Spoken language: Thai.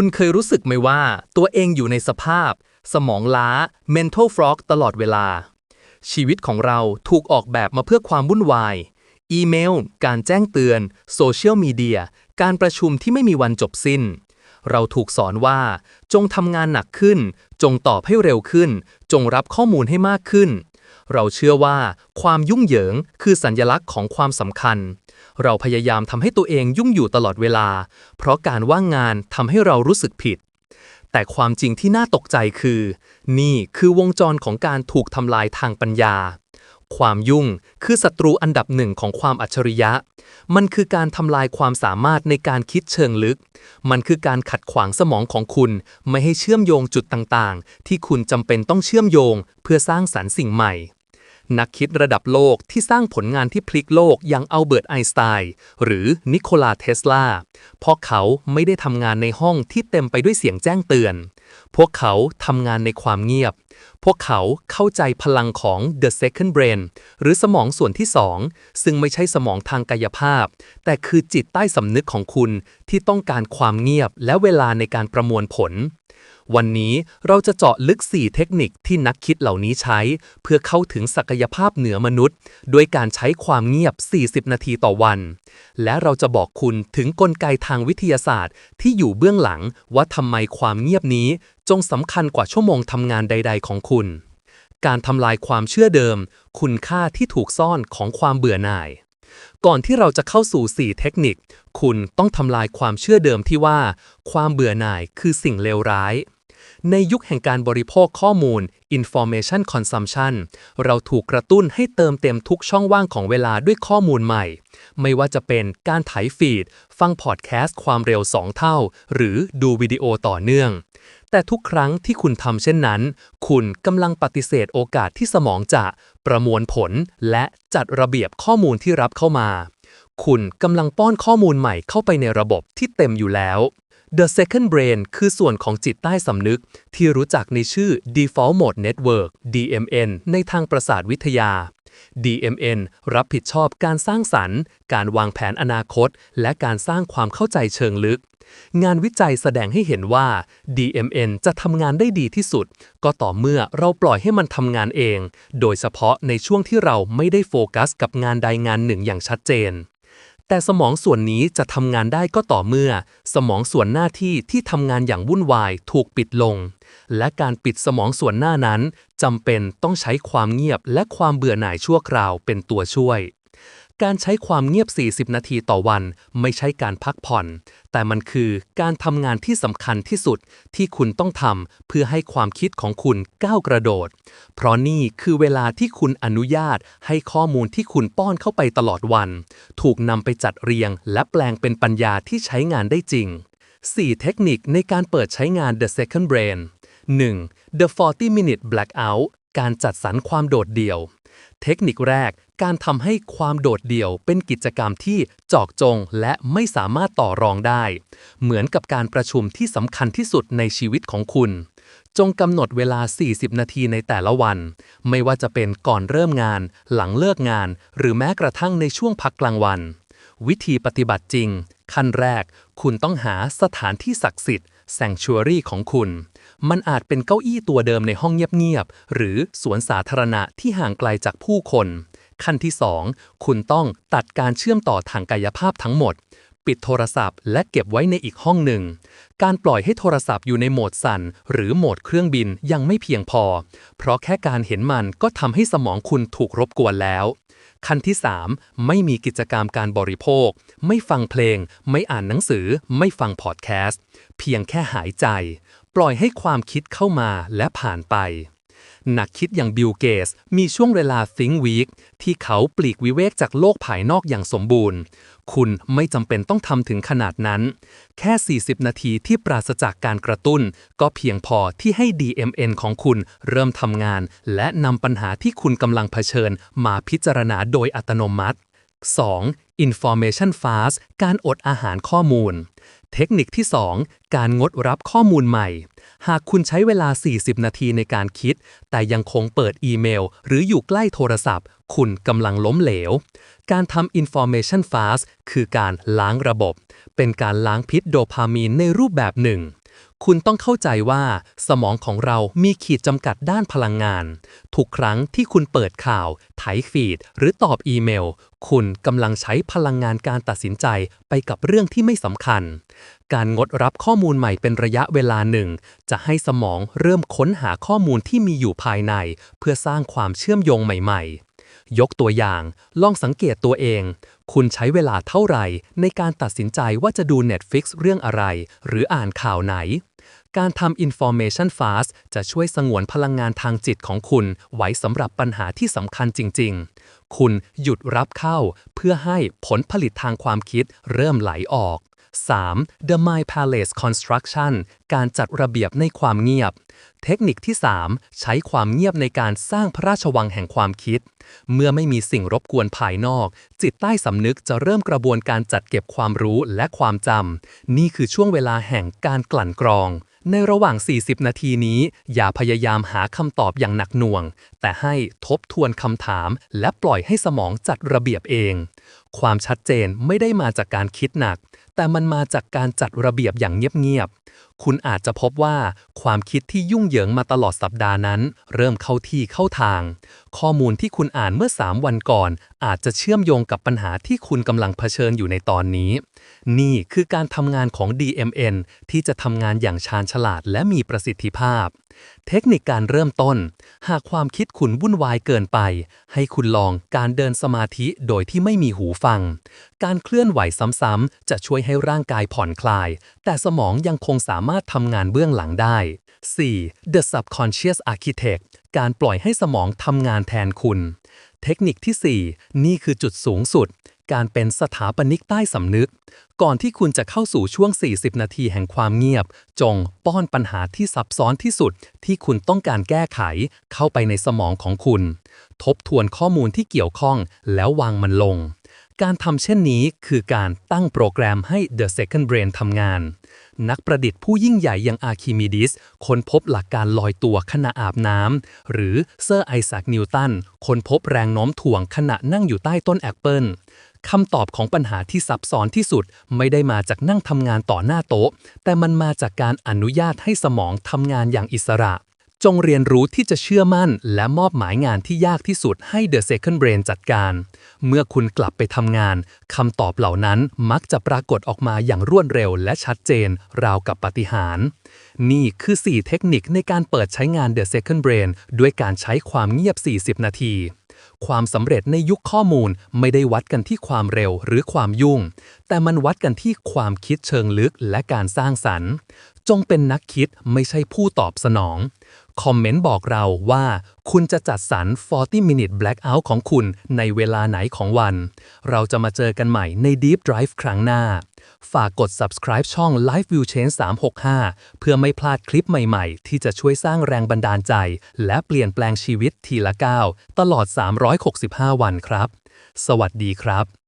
คุณเคยรู้สึกไหมว่า ตัวเองอยู่ในสภาพ สมองล้า mental frog ตลอดเวลา ชีวิตของเราถูกออกแบบมาเพื่อความวุ่นวาย อีเมล การแจ้งเตือน โซเชียลมีเดีย การประชุมที่ไม่มีวันจบสิ้น เราถูกสอนว่า จงทำงานหนักขึ้น จงตอบให้เร็วขึ้น จงรับข้อมูลให้มากขึ้น เราเชื่อว่าความยุ่งเหยิงคือสัญลักษณ์ของความสำคัญ เราพยายามทำให้ตัวเองยุ่งอยู่ตลอดเวลา เพราะการว่างงานทำให้เรารู้สึกผิด แต่ความจริงที่น่าตกใจคือ นี่คือวงจรของการถูกทำลายทางปัญญา ความยุ่งคือศัตรูอันดับหนึ่งของความอัจฉริยะ มันคือการทำลายความสามารถในการคิดเชิงลึก มันคือการขัดขวางสมองของคุณไม่ให้เชื่อมโยงจุดต่างๆ ที่คุณจำเป็นต้องเชื่อมโยงเพื่อสร้างสรรค์สิ่งใหม่ นักคิดระดับโลกที่สร้างผลงานที่พลิกโลกอย่างอัลเบิร์ตไอน์สไตน์หรือนิโคลาเทสลาเพราะเขาไม่ได้ทำงานในห้องที่เต็มไปด้วยเสียงแจ้งเตือน พวกเขาทำงานในความเงียบ พวกเขาเข้าใจพลังของ the second brain หรือสมองส่วนที่สองซึ่งไม่ใช่สมองทางกายภาพ แต่คือจิตใต้สำนึกของคุณที่ต้องการความเงียบและเวลาในการประมวลผล วันนี้เราจะเจาะลึก 4 เทคนิคที่นักคิดเหล่านี้ใช้ เพื่อเข้าถึงศักยภาพเหนือมนุษย์ ด้วยการใช้ความเงียบ 40 นาทีต่อวัน และเราจะบอกคุณถึงกลไกทางวิทยาศาสตร์ ที่อยู่เบื้องหลังว่าทำไมความเงียบนี้จงสำคัญกว่าชั่วโมงทำงานใด ๆ ของคุณ การทำลายความเชื่อเดิม คุณค่าที่ถูกซ่อนของความเบื่อหน่ายก่อนที่เราจะเข้าสู่ 4 เทคนิค คุณต้องทำลายความเชื่อเดิมที่ว่า ความเบื่อหน่ายคือสิ่งเลวร้าย ในยุคแห่งการบริโภคข้อมูล information consumption เราถูกกระตุ้นให้เติมเต็มทุกช่องว่างของเวลาด้วยข้อมูลใหม่ ไม่ว่าจะเป็นการไถฟีด ฟังพอดแคสต์ความเร็ว 2 เท่า หรือดูวิดีโอต่อเนื่อง แต่ทุกครั้งที่คุณทำเช่นนั้น คุณกำลังปฏิเสธโอกาสที่สมองจะประมวลผล และจัดระเบียบข้อมูลที่รับเข้ามา คุณกำลังป้อนข้อมูลใหม่เข้าไปในระบบที่เต็มอยู่แล้ว The Second Brain คือส่วนของจิตใต้สำนึก ที่รู้จักในชื่อ Default Mode Network DMN ในทางประสาทวิทยา DMN รับผิดชอบการสร้างสรรค์ การวางแผนอนาคต และการสร้างความเข้าใจเชิงลึก งานวิจัยแสดงให้เห็นว่า DMN จะทำงานได้ดีที่สุด ก็ต่อเมื่อเราปล่อยให้มันทำงานเอง โดยเฉพาะในช่วงที่เราไม่ได้โฟกัสกับงานใดงานหนึ่งอย่างชัดเจน แต่สมองส่วนนี้จะทำงานได้ก็ต่อเมื่อ สมองส่วนหน้าที่ที่ทำงานอย่างวุ่นวายถูกปิดลง และการปิดสมองส่วนหน้านั้นจำเป็นต้องใช้ความเงียบและความเบื่อหน่ายชั่วคราวเป็นตัวช่วย การใช้ความเงียบ 40 นาทีต่อวันไม่ใช่การพักผ่อน แต่มันคือการทำงานที่สำคัญที่สุดที่คุณต้องทำเพื่อให้ความคิดของคุณก้าวกระโดด เพราะนี่คือเวลาที่คุณอนุญาตให้ข้อมูลที่คุณป้อนเข้าไปตลอดวัน ถูกนำไปจัดเรียง และแปลงเป็นปัญญาที่ใช้งานได้จริง 4 เทคนิคในการเปิดใช้งาน The Second Brain 1. The 40 Minute Blackout การจัดสรรความโดดเดี่ยว เทคนิคแรก การทำให้ความโดดเดี่ยวเป็นกิจกรรมที่จอกจงและไม่สามารถต่อรองได้ เหมือนกับการประชุมที่สำคัญที่สุดในชีวิตของคุณ จงกำหนดเวลา 40 นาทีในแต่ละวัน ไม่ว่าจะเป็นก่อนเริ่มงาน หลังเลิกงาน หรือแม้กระทั่งในช่วงพักกลางวัน วิธีปฏิบัติจริง ขั้นแรก คุณต้องหาสถานที่ศักดิ์สิทธิ์ sanctuary ของคุณ มันอาจเป็นเก้าอี้ตัวเดิมในห้องเงียบๆ หรือสวนสาธารณะที่ห่างไกลจากผู้คน ขั้นที่ 2 คุณต้องตัดการเชื่อมต่อทางกายภาพทั้งหมด ปิดโทรศัพท์ และเก็บไว้ในอีกห้องหนึ่ง การปล่อยให้โทรศัพท์อยู่ในโหมดสั่น หรือโหมดเครื่องบินยังไม่เพียงพอ เพราะแค่การเห็นมันก็ทำให้สมองคุณถูกรบกวนแล้ว ขั้นที่ 3 ไม่มีกิจกรรมการบริโภค ไม่ฟังเพลง ไม่อ่านหนังสือ ไม่ฟังพอดแคสต์ เพียงแค่หายใจ ปล่อยให้ความคิดเข้ามาและผ่านไป นักคิดอย่างบิลเกสมีช่วงเวลา Think Week ที่เขาปลีกวิเวกจากโลกภายนอกอย่างสมบูรณ์ คุณไม่จำเป็นต้องทำถึงขนาดนั้น แค่ 40 นาทีที่ปราศจากการกระตุ้น ก็เพียงพอที่ให้ DMN ของคุณเริ่มทำงาน และนำปัญหาที่คุณกำลังเผชิญ มาพิจารณาโดยอัตโนมัติ 2. Information Fast การอดอาหารข้อมูล เทคนิคที่ 2 การงดรับข้อมูลใหม่ หากคุณใช้เวลา 40 นาทีในการคิด แต่ยังคงเปิดอีเมล หรืออยู่ใกล้โทรศัพท์ คุณกำลังล้มเหลว การทำ Information Fast คือการล้างระบบ เป็นการล้างพิษโดพามีนในรูปแบบหนึ่ง คุณต้องเข้าใจว่าสมองของเรามีขีดจำกัดด้านพลังงาน ทุกครั้งที่คุณเปิดข่าวไถฟีด หรือตอบอีเมล คุณกำลังใช้พลังงานการตัดสินใจไปกับเรื่องที่ไม่สำคัญ การงดรับข้อมูลใหม่เป็นระยะเวลาหนึ่ง จะให้สมองเริ่มค้นหาข้อมูลที่มีอยู่ภายใน เพื่อสร้างความเชื่อมโยงใหม่ๆยกตัวอย่าง ลองสังเกตตัวเอง คุณใช้เวลาเท่าไหร่ในการตัดสินใจว่าจะดู Netflix เรื่องอะไร หรืออ่านข่าวไหน การทำ information fast จะช่วยสงวนพลังงานทางจิตของคุณ ไว้สำหรับปัญหาที่สำคัญจริง ๆ คุณหยุดรับเข้า เพื่อให้ผลผลิตทางความคิดเริ่มไหลออก 3. The Mind Palace Construction การจัดระเบียบในความเงียบ เทคนิคที่ 3 ใช้ความเงียบในการสร้างพระราชวังแห่งความคิด เมื่อไม่มีสิ่งรบกวนภายนอก จิตใต้สำนึกจะเริ่มกระบวนการจัดเก็บความรู้และความจำ นี่คือช่วงเวลาแห่งการกลั่นกรอง ในระหว่าง 40 นาทีนี้ อย่าพยายามหาคำตอบอย่างหนักหน่วง แต่ให้ทบทวนคำถาม และปล่อยให้สมองจัดระเบียบเอง ความชัดเจนไม่ได้มาจากการคิดหนัก แต่มันมาจากการจัดระเบียบอย่างเงียบๆ คุณอาจจะพบว่าความคิดที่ยุ่งเหยิงมาตลอดสัปดาห์นั้น เริ่มเข้าที่เข้าทาง ข้อมูลที่คุณอ่านเมื่อ 3 วันก่อน อาจจะเชื่อมโยงกับปัญหาที่คุณกำลังเผชิญอยู่ในตอนนี้ นี่คือการทำงานของ DMN ที่จะทำงานอย่างชาญฉลาดและมีประสิทธิภาพ เทคนิคการเริ่มต้น หากความคิดคุณวุ่นวายเกินไป ให้คุณลองการเดินสมาธิโดยที่ไม่มีหูฟัง การเคลื่อนไหวซ้ำๆ จะช่วยให้ร่างกายผ่อนคลาย แต่สมองยังคงสามารถทำงานเบื้องหลังได้ 4. The Subconscious Architect การปล่อยให้สมองทำงานแทนคุณ เทคนิคที่ 4 นี่คือจุดสูงสุด การเป็นสถาปนิกใต้สำนึก ก่อนที่คุณจะเข้าสู่ช่วง 40 นาทีแห่งความเงียบ จงป้อนปัญหาที่ซับซ้อนที่สุด ที่คุณต้องการแก้ไข เข้าไปในสมองของคุณ ทบทวนข้อมูลที่เกี่ยวข้องแล้ววางมันลง การทำเช่นนี้คือการตั้งโปรแกรมให้ The Second Brain ทำงาน นักประดิษฐ์ผู้ยิ่งใหญ่อย่างอาร์คิมิดิสค้นพบหลักการลอยตัวขณะอาบน้ำหรือเซอร์ไอแซคนิวตันค้นพบแรงโน้มถ่วงขณะนั่งอยู่ใต้ต้นแอปเปิล คำตอบของปัญหาที่ซับซ้อนที่สุด ไม่ได้มาจากนั่งทำงานต่อหน้าโต๊ะ แต่มันมาจากการอนุญาตให้สมองทำงานอย่างอิสระ จงเรียนรู้ที่จะเชื่อมั่น และมอบหมายงานที่ยากที่สุดให้ The Second Brain จัดการ เมื่อคุณกลับไปทำงานคำตอบเหล่านั้นมักจะปรากฏออกมาอย่างรวดเร็วและชัดเจน ราวกับปาฏิหาริย์นี่คือ 4 เทคนิคในการเปิดใช้งาน The Second Brain ด้วยการใช้ความเงียบ 40 นาที ความสำเร็จในยุคข้อมูลไม่ได้วัดกันที่ความเร็วหรือความยุ่ง แต่มันวัดกันที่ความคิดเชิงลึกและการสร้างสรรค์ จงเป็นนักคิดไม่ใช่ผู้ตอบสนอง คอมเมนต์บอกเราว่า คุณจะจัดสรร 40 minute blackout ของคุณในเวลาไหนของวัน เราจะมาเจอกันใหม่ใน Deep Drive ครั้งหน้า ฝากกด subscribe ช่อง Life View Change 365 เพื่อไม่พลาดคลิปใหม่ๆ ที่จะช่วยสร้างแรงบันดาลใจ และเปลี่ยนแปลงชีวิตทีละก้าวตลอด 365 วันครับ สวัสดีครับ